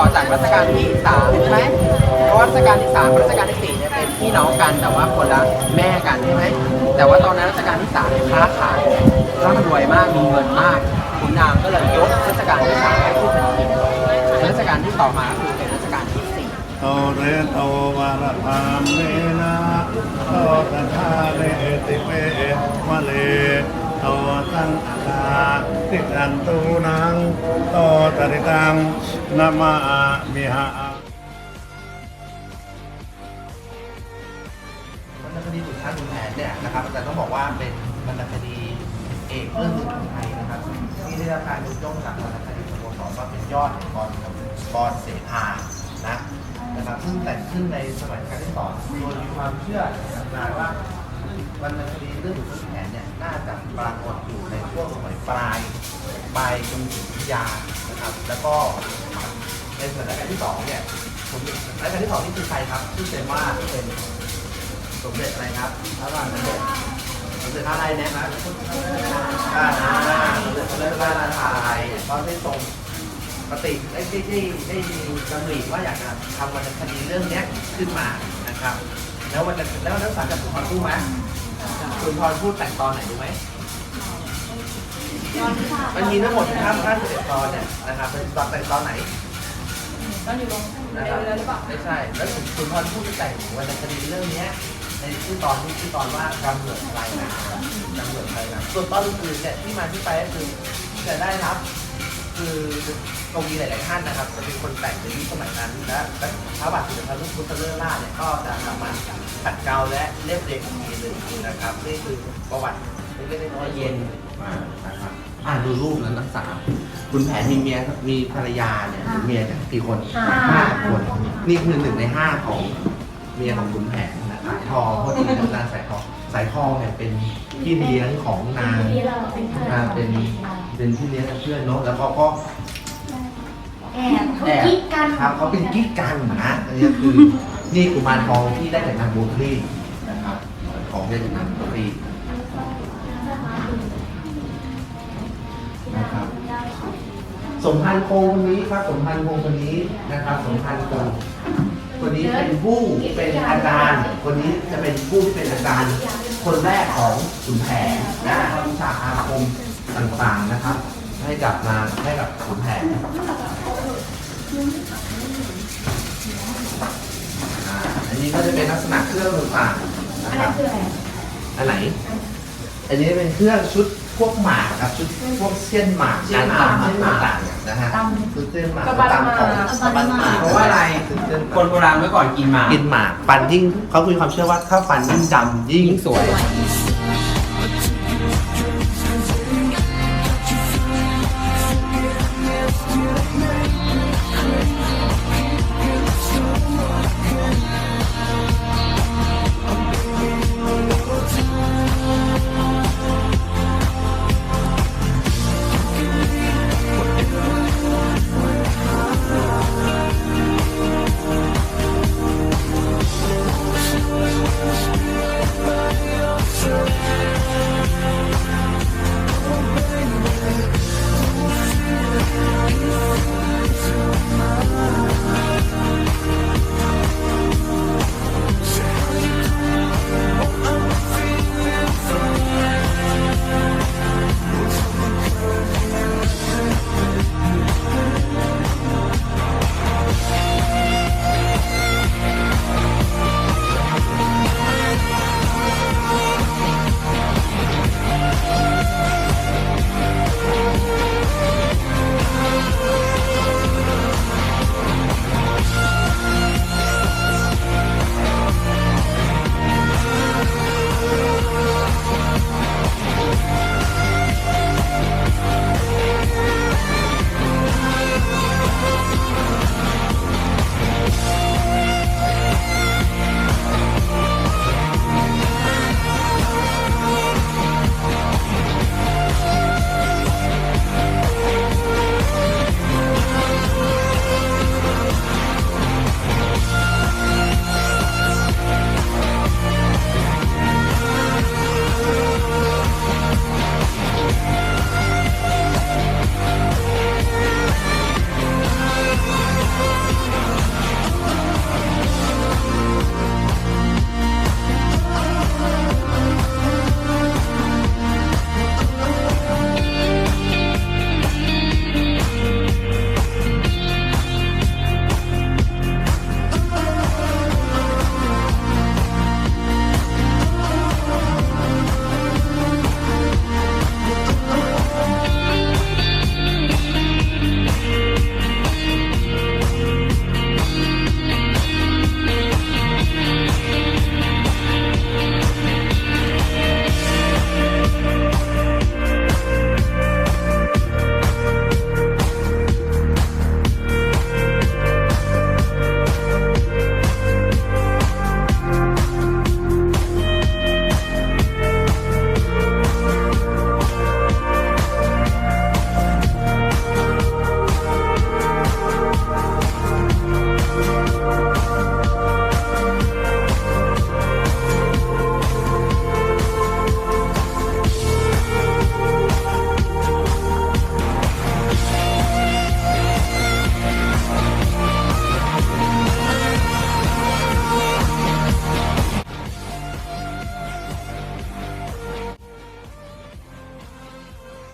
่อจากรัชกาลที่สามใช่ไหมเพราะว่ารัชกาลที่สามกับรัชกาลที่สี่เนี่ยเป็นพี่น้องกันแต่ว่าคนละแม่กันใช่ไหมแต่ว่าตอนนั้นรัชกาลที่สามเนี่ยค้าขายร่ำรวยมากมีเงินมากขุนนางก็เลยยกรัชกาลที่สามให้ขึ้เป็นคิงรัชกาลที่ต่อมาก็คือเป็นรัชกาลที่สี่โตเรโตวารธรรมเมนะโตตัทาเรติเวมะเลโตตังอาา ติกันตูนังโตตริตังนามามิหะวรรณคดีขุนช้างขุนแผนเนี่ยนะครับแต่ต้องบอกว่าเป็นวรรณคดีเอกเรื่องหนึ่งของไทยนะครับที่ได้รับการยกย่องจากวรรณคดีสโมสรว่าเป็นยอดแห่งกรกรเสภานะนะครับซึ่งแต่งขึ้นในสมัยรัชกาลที่สองโดยมีความเชื่อต่างๆว่า วรรณคดีเรื่องขุนแผนเนี่ยน่าจะปรากฏอยู่ในช่วงสมัยปลายปลายกรุงศรีอยุธยานะครับ แล้วก็ในสมัยรัชกาลที่สองเนี่ยผมรัชกาลที่สองนี่คือใครครับที่เป็นว่าเป็นสมเด็จอะไรครับพระบาทสมเด็จสมเด็จพระอะไรนะครับอ่าสมเด็จพระเลิศราชาไทยก็ได้ทรงปฏิได้ได้ได้ได้มีดำริว่าอยากจะทำวรรณคดีเรื่องเนี้ยขึ้นมานะครับ แล้ววันจะแล้วนักศึกษาจากสุนทรพูดไหมสุนทรพูดแต่งตอนไหนรู้ไหมมันมีทั้งหมดห้าห้าสิบเอ็ดตอนเนี่ยนะครับเป็นตอนแต่งตอนไหนตอนอยู่โรงในนะครับเรือหรือเปล่าไม่ใช่ แล้วสุนทรพูดแต่งวรรณคดีเรื่องเนี้ยในชื่อตอนนี้ชื่อตอนว่ากำเนิดไรนะกำเนิดไรนะส่วนตอนอื่นๆเนี่ยที่มาที่ไปก็คือจะได้รับ คือตรงมีหลาย ๆ ท่านนะครับ จะเป็นคนแต่งในยุคสมัยนั้นและและพระบาทสมเด็จพระพุทธเลิศล่าชเนี่ยก็จะนำมาขัดเกลาและเรียบเรียงอีกทีหนึ่งนะครับนี่คือประวัติเล็กๆน้อยๆเย็นมานะครับอ่าดูรูปนั้นนักศึกษาคุณแผนมีเมียมีภรรยาเนี่ยเมียเนี่ยกี่คนห้าคน นี่คือหนึ่งในห้าของเมียของขุนแผนนะสายทองพอดีนะนางสายทองสายทองเนี่ยเป็นพี่เลี้ยงของนางนางเป็น เป็นพี่เลี้ยงเพื่อนเนาะแล้วก็ก็แอบเขากิ๊กกันครับเขาเป็นกิ๊กกันนะอันนี้คือนี่กุมารทองที่ได้จากนางโบคลีนะครับของได้จากนางโบคลีนะครับสมพันธ์โคงคนนี้ครับสมพันธ์โคงคนนี้นะครับสมพันธ์โคงคนนี้เป็นผู้เป็นอาจารย์ คนนี้จะเป็นผู้ที่เป็นอาจารย์ คนแรกของขุนแผนนะครับวิชาอาคม ต่างๆนะครับ ให้กับนางให้กับขุนแผนอ่าอันนี้ก็จะเป็นลักษณะเครื่องต่างๆอันะนคนั้รันบคืออะไรอันไหน อันนี้เป็นเครื่องชุดพวกหมากครับชุดพวกเส้นหมากการตำเส้นต่างๆนะฮะชุดเส้นหมากกระบันตำของหมากกระบันหมากเพราะว่าอะไรชุดเส้นหคมากนโบราณเมื่อก่อนกินหมากกินหมากฟันยิ่งเขามีความเชื่อว่าถ้าฟันยิ่งดำยิ่งยิ่งสวยส